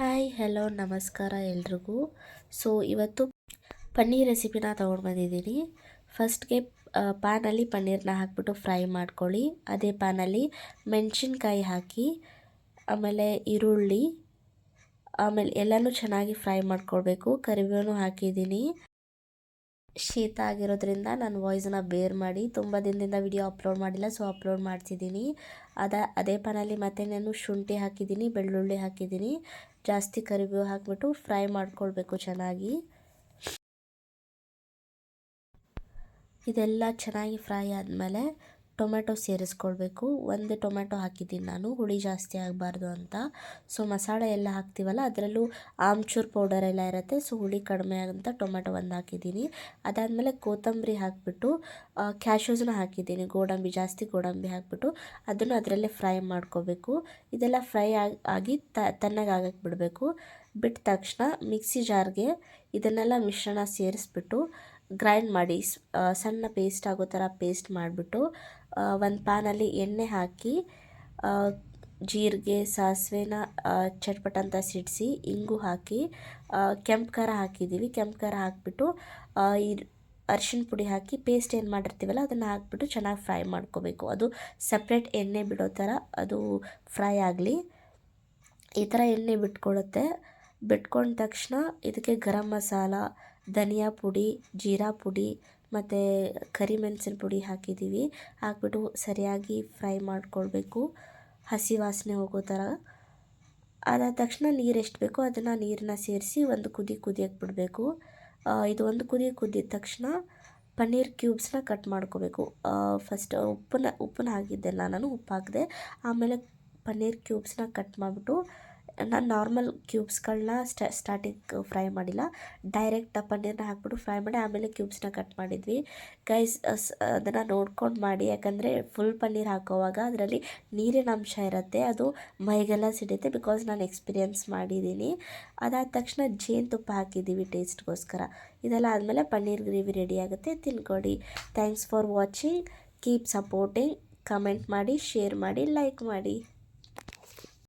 Hi, hello, ನಮಸ್ಕಾರ ಎಲ್ರಿಗೂ. So ಇವತ್ತು ಪನ್ನೀರ್ ರೆಸಿಪಿನ ತೊಗೊಂಡು ಬಂದಿದ್ದೀನಿ. ಫಸ್ಟ್ಗೆ ಪ್ಯಾನಲ್ಲಿ ಪನ್ನೀರನ್ನ ಹಾಕ್ಬಿಟ್ಟು ಫ್ರೈ ಮಾಡ್ಕೊಳ್ಳಿ. ಅದೇ ಪ್ಯಾನಲ್ಲಿ ಮೆಣಸಿನ್ಕಾಯಿ ಹಾಕಿ, ಆಮೇಲೆ ಈರುಳ್ಳಿ, ಆಮೇಲೆ ಎಲ್ಲನೂ ಚೆನ್ನಾಗಿ ಫ್ರೈ ಮಾಡ್ಕೊಳ್ಬೇಕು. ಕರಿಬೇವನು ಹಾಕಿದ್ದೀನಿ. ಶೀತ ಆಗಿರೋದ್ರಿಂದ ನಾನು ವಾಯ್ಸನ್ನ ಬೇರ್ ಮಾಡಿ ತುಂಬ ದಿನದಿಂದ ವಿಡಿಯೋ ಅಪ್ಲೋಡ್ ಮಾಡಿಲ್ಲ ಸೊ ಅಪ್ಲೋಡ್ ಮಾಡ್ತಿದ್ದೀನಿ. ಅದ, ಅದೇ ಪಾನಲ್ಲಿ ಮತ್ತೆ ನಾನು ಶುಂಠಿ ಹಾಕಿದ್ದೀನಿ, ಬೆಳ್ಳುಳ್ಳಿ ಹಾಕಿದ್ದೀನಿ. ಜಾಸ್ತಿ ಕರಿಬೇವು ಹಾಕಿಬಿಟ್ಟು ಫ್ರೈ ಮಾಡ್ಕೊಳ್ಬೇಕು ಚೆನ್ನಾಗಿ. ಇದೆಲ್ಲ ಚೆನ್ನಾಗಿ ಫ್ರೈ ಆದಮೇಲೆ ಟೊಮೆಟೊ ಸೇರಿಸ್ಕೊಳ್ಬೇಕು. ಒಂದು ಟೊಮೆಟೊ ಹಾಕಿದ್ದೀನಿ ನಾನು. ಹುಳಿ ಜಾಸ್ತಿ ಆಗಬಾರ್ದು ಅಂತ. ಸೊ ಮಸಾಲೆ ಎಲ್ಲ ಹಾಕ್ತೀವಲ್ಲ, ಅದರಲ್ಲೂ ಆಮ್ಚೂರ್ ಪೌಡರ್ ಎಲ್ಲ ಇರುತ್ತೆ. ಸೊ ಹುಳಿ ಕಡಿಮೆ ಆಗೋಂಥ ಟೊಮೆಟೊ ಒಂದು ಹಾಕಿದ್ದೀನಿ. ಅದಾದಮೇಲೆ ಕೊತ್ತಂಬರಿ ಹಾಕಿಬಿಟ್ಟು ಕ್ಯಾಶೂಸ್ನ ಹಾಕಿದ್ದೀನಿ. ಗೋಡಂಬಿ, ಜಾಸ್ತಿ ಗೋಡಂಬಿ ಹಾಕಿಬಿಟ್ಟು ಅದನ್ನು ಅದರಲ್ಲೇ ಫ್ರೈ ಮಾಡ್ಕೋಬೇಕು. ಇದೆಲ್ಲ ಫ್ರೈ ಆಗಿ ತಣ್ಣಗಾಗಕ್ಕೆ ಬಿಡಬೇಕು. ಬಿಟ್ಟ ತಕ್ಷಣ ಮಿಕ್ಸಿ ಜಾರ್ಗೆ ಇದನ್ನೆಲ್ಲ ಮಿಶ್ರಣ ಸೇರಿಸ್ಬಿಟ್ಟು ಗ್ರೈಂಡ್ ಮಾಡಿ ಸಣ್ಣ ಪೇಸ್ಟ್ ಆಗೋ ಥರ ಪೇಸ್ಟ್ ಮಾಡಿಬಿಟ್ಟು ಒಂದು ಪ್ಯಾನಲ್ಲಿ ಎಣ್ಣೆ ಹಾಕಿ ಜೀರಿಗೆ, ಸಾಸಿವೆನ ಚಟ್ಪಟ ಅಂತ ಸಿಡಿಸಿ, ಇಂಗು ಹಾಕಿ ಕೆಂಪು ಖಾರ ಹಾಕಿದ್ದೀವಿ ಕೆಂಪು ಖಾರ ಹಾಕಿಬಿಟ್ಟು ಈ ಅರಿಶಿನ ಪುಡಿ ಹಾಕಿ ಪೇಸ್ಟ್ ಏನು ಮಾಡಿರ್ತೀವಲ್ಲ, ಅದನ್ನು ಹಾಕ್ಬಿಟ್ಟು ಚೆನ್ನಾಗಿ ಫ್ರೈ ಮಾಡ್ಕೋಬೇಕು. ಅದು ಸಪ್ರೇಟ್ ಎಣ್ಣೆ ಬಿಡೋ ಥರ, ಅದು ಫ್ರೈ ಆಗಲಿ. ಈ ಥರ ಎಣ್ಣೆ ಬಿಟ್ಕೊಳ್ಳುತ್ತೆ ಬಿಟ್ಕೊಂಡ ತಕ್ಷಣ ಇದಕ್ಕೆ ಗರಂ ಮಸಾಲ, ಧನಿಯಾ ಪುಡಿ, ಜೀರಾ ಪುಡಿ ಮತ್ತು ಕರಿಮೆಣಸಿನ ಪುಡಿ ಹಾಕಿದ್ದೀವಿ. ಹಾಕ್ಬಿಟ್ಟು ಸರಿಯಾಗಿ ಫ್ರೈ ಮಾಡಿಕೊಳ್ಬೇಕು. ಹಸಿ ವಾಸನೆ ಹೋಗೋ ಥರ. ಅದಾದ ತಕ್ಷಣ ನೀರು ಎಷ್ಟು ಬೇಕೋ ಅದನ್ನು ನೀರನ್ನ ಸೇರಿಸಿ ಒಂದು ಕುದಿ ಕುದಿಯಕ್ಕೆ ಬಿಡಬೇಕು ಇದು ಒಂದು ಕುದಿ ಕುದಿದ ತಕ್ಷಣ ಪನ್ನೀರ್ ಕ್ಯೂಬ್ಸ್ನ ಕಟ್ ಮಾಡ್ಕೋಬೇಕು. ಫಸ್ಟ್ ಉಪ್ಪನ್ನ ಉಪ್ಪನ್ನ ಹಾಕಿದ್ದೆ ನಾನು ಉಪ್ಪು ಹಾಕಿದೆ ಆಮೇಲೆ ಪನ್ನೀರ್ ಕ್ಯೂಬ್ಸ್ನ ಕಟ್ ಮಾಡಿಬಿಟ್ಟು ನಾನು ನಾರ್ಮಲ್ ಕ್ಯೂಬ್ಸ್ಗಳನ್ನ ಸ್ಟಾರ್ಟಿಂಗ್ ಫ್ರೈ ಮಾಡಿಲ್ಲ. ಡೈರೆಕ್ಟ್ ಪನ್ನೀರನ್ನ ಹಾಕ್ಬಿಟ್ಟು ಫ್ರೈ ಮಾಡಿ ಆಮೇಲೆ ಕ್ಯೂಬ್ಸ್ನ ಕಟ್ ಮಾಡಿದ್ವಿ. ಗೈಸ್ ಅದನ್ನು ನೋಡ್ಕೊಂಡು ಮಾಡಿ. ಯಾಕಂದರೆ ಫುಲ್ ಪನ್ನೀರ್ ಹಾಕೋವಾಗ ಅದರಲ್ಲಿ ನೀರಿನ ಅಂಶ ಇರುತ್ತೆ. ಅದು ಮೈಗೆಲ್ಲ ಸಿಡುತ್ತೆ ಬಿಕಾಸ್ ನಾನು ಎಕ್ಸ್ಪೀರಿಯನ್ಸ್ ಮಾಡಿದ್ದೀನಿ. ಅದಾದ ತಕ್ಷಣ ಜೇನುತುಪ್ಪ ಹಾಕಿದ್ದೀವಿ ಟೇಸ್ಟ್ಗೋಸ್ಕರ ಇದೆಲ್ಲ ಆದಮೇಲೆ ಪನ್ನೀರ್ ಗ್ರೇವಿ ರೆಡಿ ಆಗುತ್ತೆ. ತಿನ್ಕೊಡಿ. Thanks for watching keep supporting comment ಮಾಡಿ ಶೇರ್ ಮಾಡಿ ಲೈಕ್ ಮಾಡಿ.